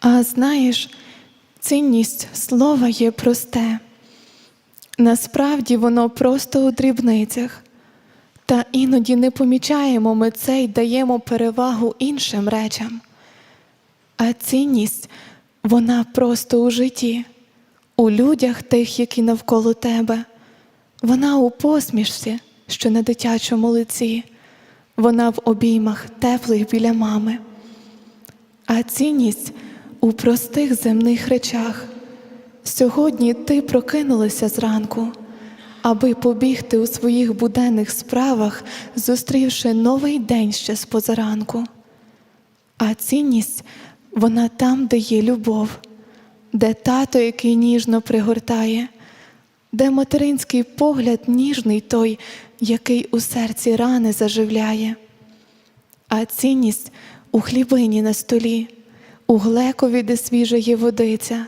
А знаєш, цінність слова є просте. Насправді воно просто у дрібницях. Та іноді не помічаємо ми це й даємо перевагу іншим речам. А цінність вона просто у житті, у людях тих, які навколо тебе. Вона у посмішці, що на дитячому лиці, вона в обіймах теплих біля мами. А цінність у простих земних речах. Сьогодні ти прокинулася зранку, аби побігти у своїх буденних справах, зустрівши новий день ще з позаранку. А цінність вона там, де є любов, де тато, який ніжно пригортає, де материнський погляд ніжний той, який у серці рани заживляє. А цінність у хлібині на столі, у глекові, де свіжа є водиця,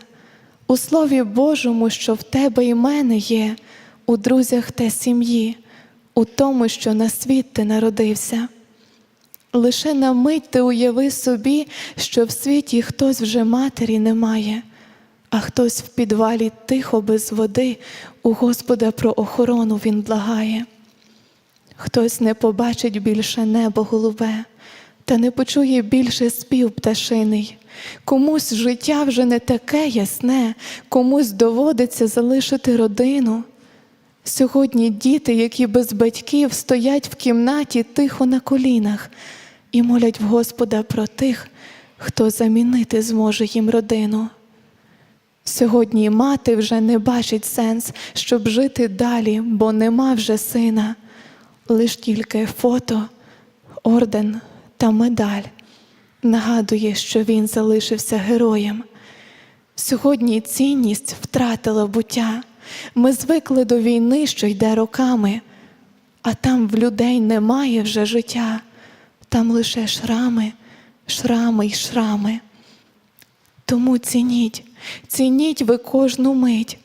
у Слові Божому, що в тебе і мене є, у друзях та сім'ї, у тому, що на світ ти народився. Лише на мить ти уяви собі, що в світі хтось вже матері немає, а хтось в підвалі тихо без води у Господа про охорону він благає. Хтось не побачить більше небо голубе, та не почує більше спів пташиний. Комусь життя вже не таке ясне, комусь доводиться залишити родину. Сьогодні діти, які без батьків стоять в кімнаті тихо на колінах і молять в Господа про тих, хто замінити зможе їм родину. Сьогодні мати вже не бачить сенс, щоб жити далі, бо нема вже сина, лиш тільки фото, орден та медаль нагадує, що він залишився героєм. Сьогодні цінність втратила буття. Ми звикли до війни, що йде роками, а там в людей немає вже життя, там лише шрами, шрами й шрами. Тому цініть, цініть ви кожну мить,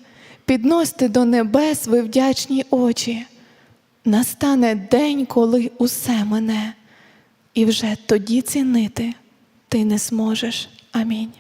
підносьте до небес ви вдячні очі. Настане день, коли усе мене, і вже тоді цінити ти не зможеш. Амінь.